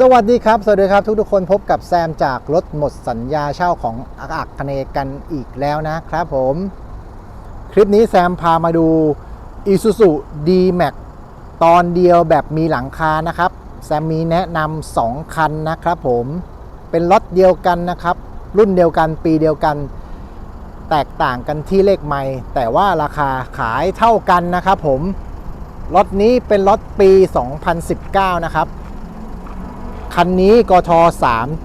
สวัสดีครับ สวัสดีครับทุกทุกๆคนพบกับแซมจากรถหมดสัญญาเช่าของอักอักคเนกันอีกแล้วนะครับผม คลิปนี้แซมพามาดู Isuzu D-Max ตอนเดียวแบบมีหลังคานะครับ แซมมีแนะนำ2คันนะครับผมเป็นรถเดียวกันนะครับ รุ่นเดียวกันปีเดียวกัน แตกต่างกันที่เลขไม่แต่ว่าราคาขายเท่ากันนะครับผมรถนี้เป็นรถปี 2019 นะครับ คันนี้กท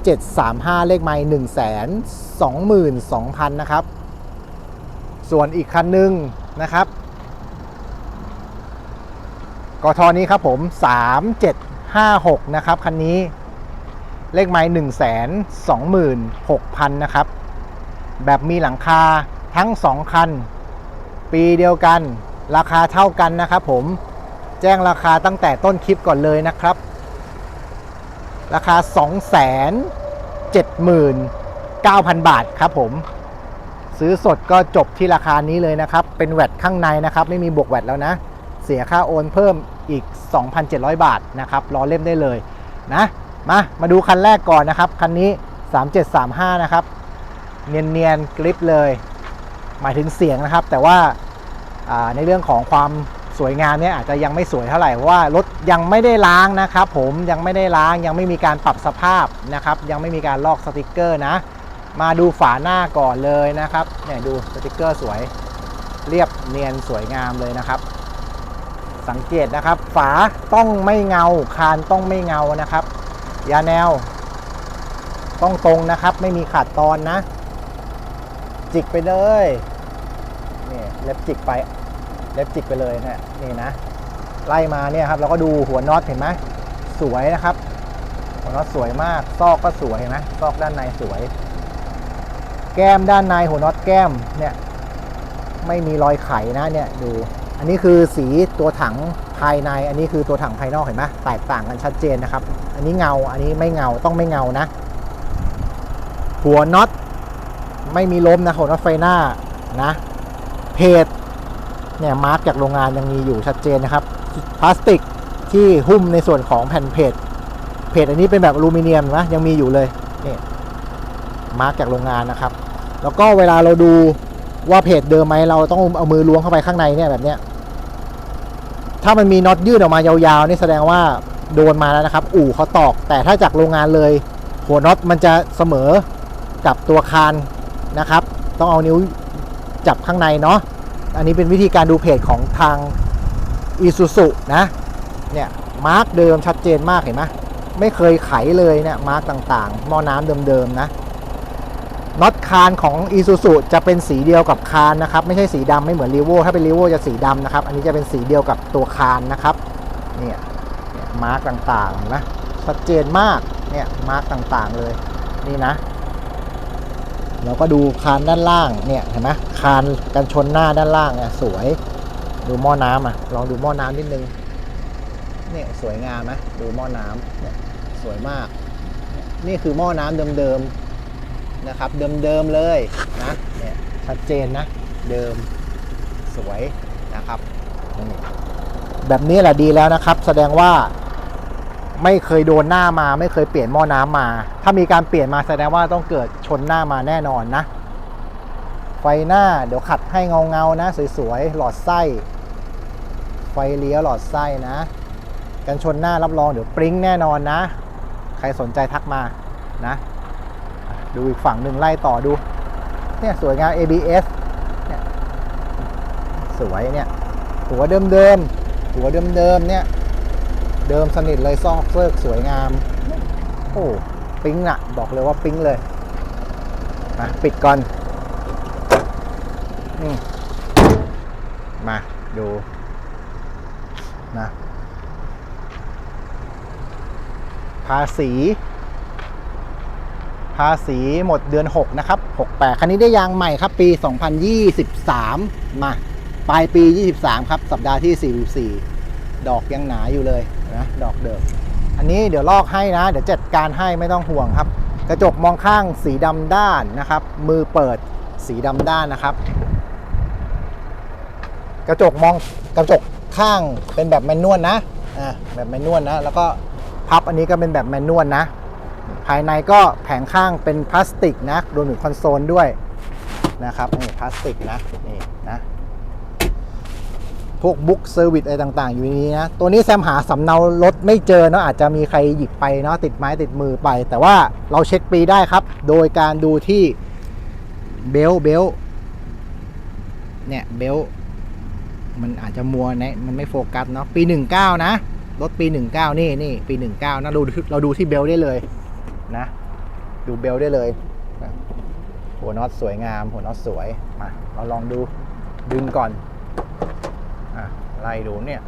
3735 เลขไมล์1 2 2 0 0 0 นะครับ ส่วนอีกคันหนึ่งนะครับ กทนี้ครับผม 3756 นะครับ คันนี้เลขไมล์1 2 6 0 0 0 นะครับ แบบมีหลังคาทั้ง 2 คัน ปีเดียวกัน ราคาเท่ากันนะครับผม แจ้งราคาตั้งแต่ต้นคลิปก่อนเลยนะครับ ราคา 279,000 บาทครับผม ซื้อสดก็จบที่ราคานี้เลยนะครับ เป็นแวดข้างในนะครับ ไม่มีบวกแวดแล้วนะ เสียค่าโอนเพิ่มอีก 2,700 บาทนะครับรอเล่มได้เลยนะ มา มาดูคันแรกก่อนนะครับ คันนี้ 3735 นะครับ เนียนๆกริปเลย หมายถึงเสียงนะครับ แต่ว่าในเรื่องของความ สวยงามเนี่ยอาจจะยังไม่สวยเท่าไหร่เพราะว่ารถยังไม่ได้ล้างนะครับ ผมยังไม่ได้ล้างยังไม่มีการปรับสภาพนะครับ ยังไม่มีการลอกสติกเกอร์นะ มาดูฝาหน้าก่อนเลยนะครับเนี่ยดูสติกเกอร์สวยเรียบเนียนสวยงามเลยนะครับ สังเกตนะครับ ฝาต้องไม่เงาคานต้องไม่เงานะครับ ยาแนว ต้องตรงนะครับ ไม่มีขาดตอนนะ จิกไปเลยนี่เล็บจิกไป เล็บจิกไปเลยเนะนี่นะ ไล่มาเนี่ยครับเราก็ดูหัวน็อตเห็นไหมสวยนะครับ หัวน็อตสวยมาก ซอกก็สวยเห็นไหมซอกด้านในสวย แก้มด้านในหัวน็อตแก้มเนี่ยไม่มีรอยไขนะเนี่ยดูอันนี้คือสีตัวถังภายใน อันนี้คือตัวถังภายนอกเห็นไหมแตกต่างกันชัดเจนนะครับ อันนี้เงาอันนี้ไม่เงาต้องไม่เงานะ หัวน็อตไม่มีล้มนะหัวน็อตไฟหน้านะเพจ เนี่ยมาร์กจากโรงงานยังมีอยู่ชัดเจนนะครับพลาสติกที่หุ้มในส่วนของแผ่นเพจเพจอันนี้เป็นแบบอลูมิเนียมนะยังมีอยู่เลยนี่มาร์กจากโรงงานนะครับ แล้วก็เวลาเราดูว่าเพจเดิมไหมเราต้องเอามือล้วงเข้าไปข้างในเนี่ยแบบเนี้ยถ้ามันมีน็อตยืดออกมายาวๆนี่แสดงว่าโดนมาแล้วนะครับ อู่เขาตอก แต่ถ้าจากโรงงานเลย หัวน็อตมันจะเสมอกับตัวคานนะครับ ต้องเอานิ้วจับข้างในเนาะ อันนี้เป็นวิธีการดูเพจของทาง i s u z u นะเนี่ยมาร์กเดิมชัดเจนมากเห็นไหมไม่เคยไขเลยเนี่ยมาร์กต่างๆหม้อน้ำเดิมๆนะน็อตคานของ i s u z u จะเป็นสีเดียวกับคานนะครับไม่ใช่สีดำไม่เหมือนรีโวถ้าเป็นรีโวจะสีดำนะครับ อันนี้จะเป็นสีเดียวกับตัวคานนะครับเนี่ยมาร์กต่างๆนไหมชัดเจนมากเนี่ยมาร์กต่างๆเลยนี่นะ เราก็ดูคานด้านล่างเนี่ยเห็นไหมคานกันชนหน้าด้านล่างเนี่ยสวย ดูหม้อน้ำอะลองดูหม้อน้ำนิดนึงเนี่ยสวยงามไหมดูหม้อน้ำเนี่ยสวยมาก นี่คือหม้อน้ำเดิมๆนะครับ เดิมๆเลยนะเนี่ยชัดเจนนะเดิมสวยนะครับแบบนี้แหละดีแล้วนะครับ แสดงว่า ไม่เคยโดนหน้ามา ไม่เคยเปลี่ยนหม้อน้ำมา ถ้ามีการเปลี่ยนมาแสดงว่าต้องเกิดชนหน้ามาแน่นอนนะ ไฟหน้าเดี๋ยวขัดให้เงาเงานะ สวยๆ หลอดไส้ ไฟเลี้ยวหลอดไส้นะ กันชนหน้ารับรองเดี๋ยวปริ้งแน่นอนนะ ใครสนใจทักมานะ ดูอีกฝั่งหนึ่งไล่ต่อดู เนี่ยสวยงาม ABS เนี่ยสวยเนี่ยหัวเดิมๆหัวเดิมๆเนี่ย เดิมสนิทเลยซอกเซิกสวยงาม โอ้ปิ๊งอะบอกเลยว่าปิ๊งเลยมาปิดก่อนอืมมาดูนะภาษี ภาษีหมดเดือน 6 นะครับ 68 คันนี้ได้ยางใหม่ครับ ปี 2023 มา ปลายปี 23 ครับ สัปดาห์ที่ 44 ดอกยังหนาอยู่เลยนะดอกเดิมอันนี้เดี๋ยวลอกให้นะ เดี๋ยวจัดการให้ไม่ต้องห่วงครับ กระจกมองข้างสีดำด้านนะครับ มือเปิดสีดำด้านนะครับ กระจกมองกระจกข้างเป็นแบบแมนนวลนะอ่าแบบแมนนวลนะ แล้วก็พับอันนี้ก็เป็นแบบแมนนวลนะ ภายในก็แผงข้างเป็นพลาสติกนะรวมถึงคอนโซลด้วยนะครับนี่พลาสติกนะนี่นะ พวกบุ๊กเซอร์วิสอะไรต่างๆ อยู่ในนี้นะ ตัวนี้แซมหาสำเนารถไม่เจอเนาะอาจจะมีใครหยิบไปเนาะติดไม้ติดมือไป แต่ว่าเราเช็คปีได้ครับ โดยการดูที่เบลเบลเนี่ยเบลมันอาจจะมัวนะมันไม่โฟกัสเนาะปี 19 นะ รถปี 19 นี่นี่ปี 19 นะเราดูเราดูที่เบลได้เลยนะ ดูเบลได้เลย หัวน็อตสวยงาม หัวน็อตสวยมาเราลองดูดึงก่อน ไล่ดูเนี่ย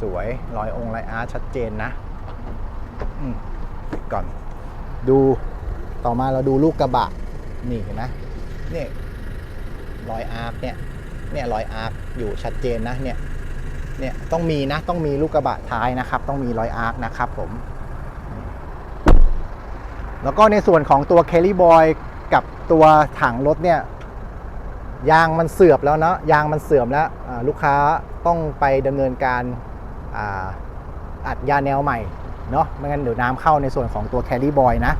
สวยรอยองค์รอยอาร์ตชัดเจนนะก่อนดูต่อมาเราดูลูกกระบะ นี่เห็นไหมนี่รอยอาร์คเนี่ยเนี่ยรอยอาร์คอยู่ชัดเจนนะเนี่ยเนี่ยต้องมีนะต้องมีลูกกระบะท้ายนะครับ ต้องมีรอยอาร์คนะครับผม แล้วก็ในส่วนของตัวเคลลี่บอยกับตัวถังรถเนี่ย ยางมันเสื่อมแล้วเนาะยางมันเสื่อมแล้วลูกค้าต้องไปดำเนินการอาอัดยาแนวใหม่เนาะไม่งั้นเดี๋ยวน้ำเข้าในส่วนของตัวแครี่บอยนะ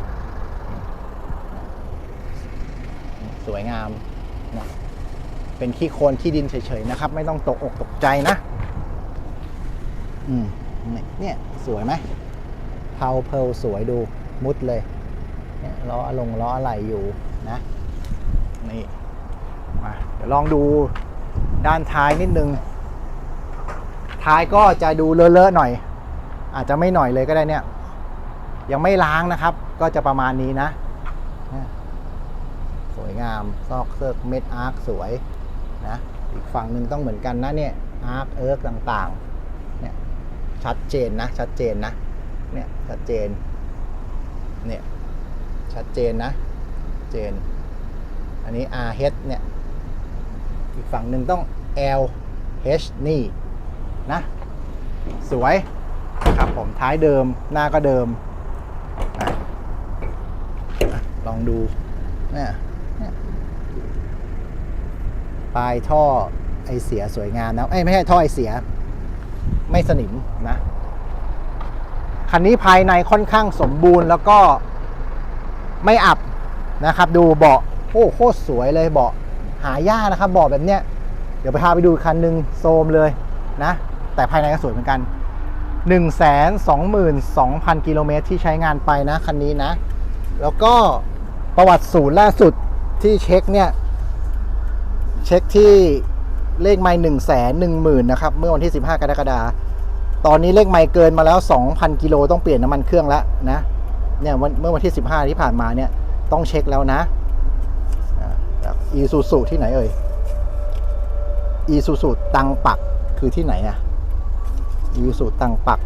สวยงามนะเป็นขี้โคลนขี้ดินเฉยๆนะครับ ไม่ต้องตกอกตกใจนะอืมเนี่ยสวยไหมเพาเพลสวยดูมุดเลยเนี่ยล้อลงล้ออะไรอยู่นะนี่ ดี๋ยวลองดูด้านท้ายนิดนึง ท้ายก็จะดูเลอะๆหน่อย อาจจะไม่หน่อยเลยก็ได้เนี่ย ยังไม่ล้างนะครับ ก็จะประมาณนี้นะ สวยงาม ซอกเซิร์กเม็ดอาร์คสวยนะ อีกฝั่งหนึ่งต้องเหมือนกันนะเนี่ย อาร์คเอิร์กต่างๆ เนี่ย ชัดเจนนะ ชัดเจนนะ เนี่ย ชัดเจน เนี่ย ชัดเจนนะ เจน อันนี้ RH เนี่ย อีกฝั่งหนึ่งต้อง LH นี่นะ สวยนะครับผมท้ายเดิมหน้าก็เดิม ลองดูนี่ยเนี่ยปลายท่อไอเสียสวยงามนะเอ้ยไม่ใช่ท่อไอเสีย ไม่สนิมนะคันนี้ภายในค่อนข้างสมบูรณ์แล้วก็ไม่อับนะครับ ดูเบาะโอ้โคตรสวยเลยเบาะ หายากนะครับบาะแบบเนี้ยเดี๋ยวไปพาไปดูคันหนึ่งโซมเลยนะ แต่ภายในก็สวยเหมือนกัน 1 2 2 0 0 0 กิโลเมตรที่ใช้งานไปนะคันนี้นะ แล้วก็ประวัติศูนย์ล่าสุดที่เช็คเนี่ย เช็คที่เลขไม่หนึ่งแสนหนึ่งหมื่นนะครับ เมื่อวันที่ 15 กรกฎาคมตอนนี้เลขไม่เกินมาแล้ว 2,000 กิโลต้องเปลี่ยนน้ำมันเครื่องแล้วนะเนี่ยวันเมื่อวันที่ 15 ที่ผ่านมาเนี่ยต้องเช็คแล้วนะ อีซูซูที่ไหนเอ่ยอีซูซูตังปักคือที่ไหนอะอีซูซูตังปัก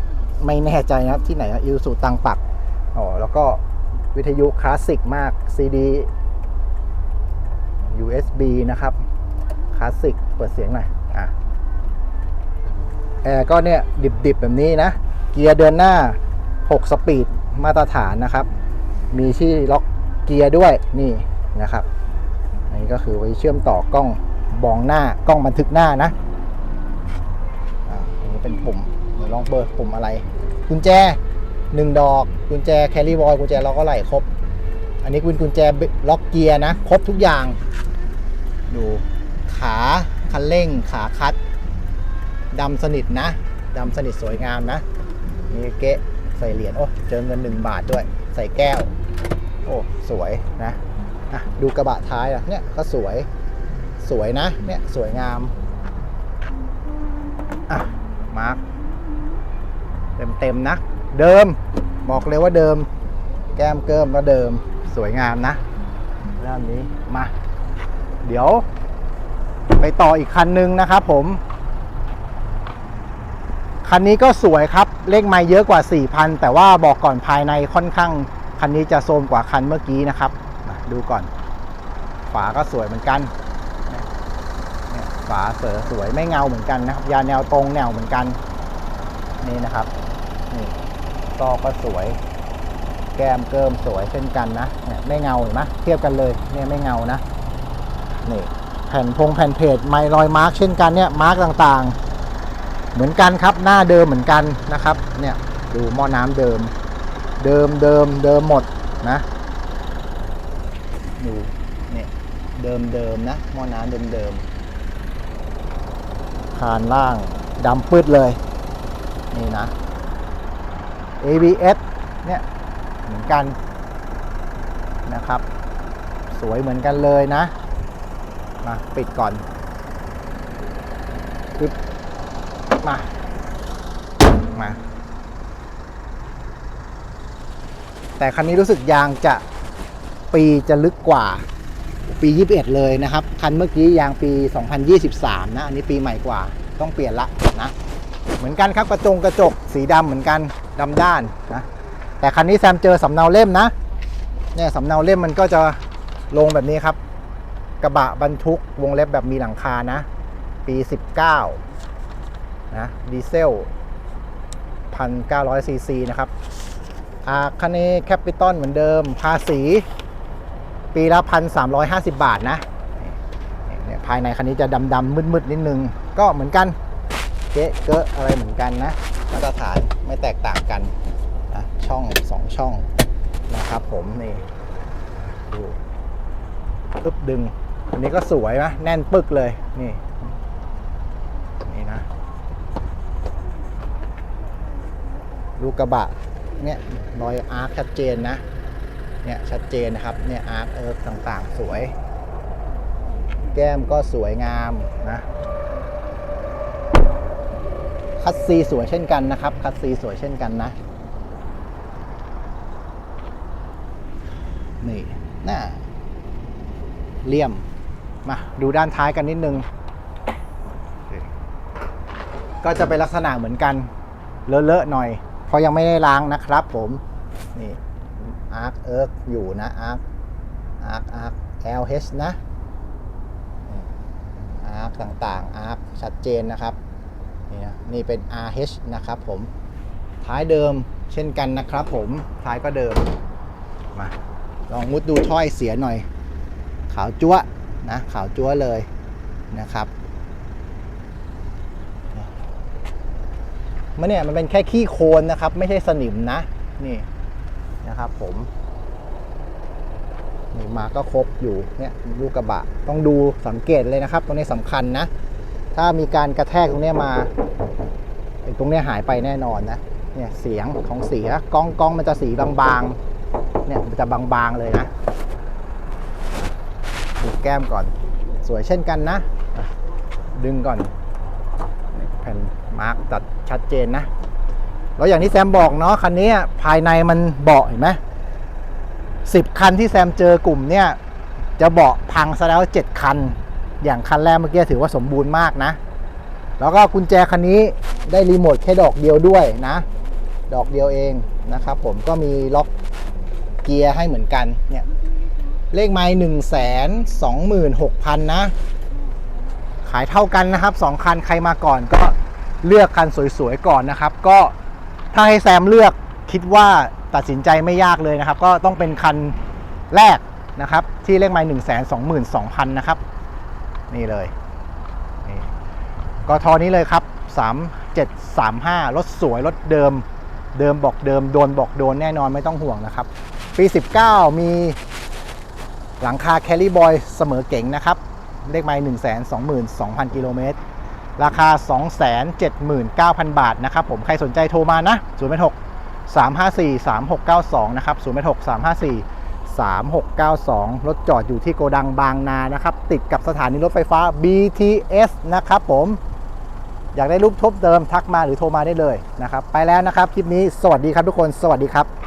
ไม่แน่ใจนะครับที่ไหนอะอีซูซูตังปักอ๋อแล้วก็วิทยุคลาสสิกมาก CD USB นะครับคลาสสิกเปิดเสียงหน่อยอะแอร์ก็เนี่ย ดิบๆ แบบนี้นะ เกียร์เดินหน้า 6 สปีดมาตรฐานนะครับ มีที่ล็อกเกียร์ด้วยนี่นะครับ อันนี้ก็คือไว้เชื่อมต่อกล้องบองหน้ากล้องบันทึกหน้านะอันนี้เป็นปุ่มเดี๋ยวลองเปิดปุ่มอะไร กุญแจหนึ่งดอก กุญแจแคลรี่บอยกุญแจล็อกอะไรครบ อันนี้เป็นกุญแจล็อกเกียร์นะ ครบทุกอย่าง ดูขาคันเร่งขาคัดดำสนิทนะดำสนิทสวยงามนะมีเกะใส่เหรียญโอ้เจอเงินหนึ่งบาทด้วย ใส่แก้ว โอ้ สวยนะ อะดูกระบะท้ายอะเนี่ยก็สวยสวยนะเนี่ยสวยงามอะมาร์คเต็มเต็มๆนะ เดิมบอกเลยว่าเดิม แก้มเกิมก็เดิมสวยงามนะด้านนี้มา เดี๋ยว ไปต่ออีกคันนึงนะครับผม คันนี้ก็สวยครับเลขไม้เยอะกว่า 4,000 แต่ว่าบอกก่อนภายในค่อนข้าง คันนี้จะโซมกว่าคันเมื่อกี้นะครับ ดูก่อน ฝาก็สวยเหมือนกันฝาเสือสวยไม่เงาเหมือนกันนะครับ ยาแนวตรงแนวเหมือนกัน นี่นะครับนี่ก็ก็สวย แก้มเกิมสวยเช่นกันนะเนี่ยไม่เงาเห็นไหมเทียบกันเลยเนี่ยไม่เงานะนี่แผ่นพงแผ่นเพจไมลอยมาร์กเช่นกันเนี่ยมาร์กต่างๆ เหมือนกันครับหน้าเดิมเหมือนกันนะครับ เนี่ยดูหม้อน้ำเดิม เดิมเดิมเดิมหมดนะ ดูเนี่ยเดิมเดิมนะหม้อน้ำเดิมเดิมคานล่างดำปืดเลย นี่นะ ABS เนี่ยเหมือนกันนะครับ สวยเหมือนกันเลยนะ มาปิดก่อนปึ๊บมา มา แต่คันนี้รู้สึกยางจะ ปีจะลึกกว่าปี 21 เลยนะครับ คันเมื่อกี้ยางปี 2023 นะ อันนี้ปีใหม่กว่า ต้องเปลี่ยนละนะ เหมือนกันครับกระจงกระจกสีดำเหมือนกันดำด้านนะ แต่คันนี้แซมเจอสำเนาเล่มนะ เนี่ยสำเนาเล่มมันก็จะลงแบบนี้ครับ กระบะบรรทุกวงเล็บแบบมีหลังคานะ ปี 19 นะ ดีเซล 1,900ซีซีนะครับอาคันนี้แคปิตอลเหมือนเดิมภาษี ปีละ1,350บาทนะนี่เนี่ยภายในคันนี้จะดำๆมืดๆนิดนึง ก็เหมือนกันเก๊ะเกอะอะไรเหมือนกันนะมาตรฐานไม่แตกต่างกันนะช่องสองช่องนะครับผมนี่ดูปึ๊บดึงอันนี้ก็สวยนะแน่นปึกเลยนี่นี่นะลูกกระบะเนี่ยรอยอาร์คชัดเจนนะ เนี่ยชัดเจนนะครับเนี่ยอาร์คเอิร์กต่างๆ สวย แก้มก็สวยงามนะคัสซีสวยเช่นกันนะครับ คัสซีสวยเช่นกันนะ นี่น่าเลี่ยม มาดูด้านท้ายกันนิดนึง ก็จะเป็นลักษณะเหมือนกัน เลอะๆหน่อย เพราะยังไม่ได้ล้างนะครับผม นี่ อาร์คเอิร์กอยู่นะอาร์คอาร์คอาร์ค LH นะอาร์คต่างๆอาร์คชัดเจนนะครับนี่นะนี่เป็น RH นะครับผมท้ายเดิมเช่นกันนะครับผมท้ายก็เดิมมาลองมุดดูถ้อยเสียหน่อย ขาวจั๊วนะขาวจั๊วเลยนะครับมันเนี่ยมันเป็นแค่ขี้โคลนนะครับ ไม่ใช่สนิมนะนี่ นะครับผมนี่มาก็ครบอยู่เนี่ยลูกกระบะต้องดูสังเกตเลยนะครับ ตรงนี้สำคัญนะ ถ้ามีการกระแทกตรงนี้มาไอ้ตรงนี้หายไปแน่นอนนะเนี่ยเสียงของเสียกล้องกล้องมันจะสีบางๆเนี่ยมันจะบางๆเลยนะดูแก้มก่อนสวยเช่นกันนะ ดึงก่อนแผ่นมาร์กตัดชัดเจนนะ แล้วอย่างที่แซมบอกเนาะคันนี้ภายในมันเบาะเห็นไหมสิบคันที่แซมเจอกลุ่มเนี่ยจะเบาะพังซะแล้วเจ็ดคัน อย่างคันแรกเมื่อกี้ถือว่าสมบูรณ์มากนะ แล้วก็กุญแจคันนี้ได้รีโมทแค่ดอกเดียวด้วยนะ ดอกเดียวเองนะครับผมก็มีล็อกเกียร์ให้เหมือนกันเนี่ยเลขไม้หนึ่งแสนสองหมื่นหกพันนะ ขายเท่ากันนะครับสองคันใครมาก่อนก็เลือกคันสวยๆก่อนนะครับ ก็ ถ้าให้แซมเลือกคิดว่าตัดสินใจไม่ยากเลยนะครับ ก็ต้องเป็นคันแรกนะครับ ที่เลขไม้หนึ่งแสนสองหมื่นสองพันนะครับ นี่เลยนี่กทนี้เลยครับ3735รถสวยรถเดิม เดิมบอกเดิมโดนบอกโดนแน่นอนไม่ต้องห่วงนะครับ ปี 19 มีหลังคาแคลรี่บอยเสมอเก๋งนะครับ เลขไมล์1 2 2 0 0 0กิโลเมตร ราคา 279,000 บาทนะครับผมใครสนใจโทรมานะ086 354 3692 นะครับ086 354 3692 รถจอดอยู่ที่โกดังบางนานะครับ ติดกับสถานีรถไฟฟ้า BTS นะครับผม อยากได้รูปทบเดิมทักมาหรือโทรมาได้เลยนะครับ ไปแล้วนะครับ คลิปนี้สวัสดีครับทุกคน สวัสดีครับ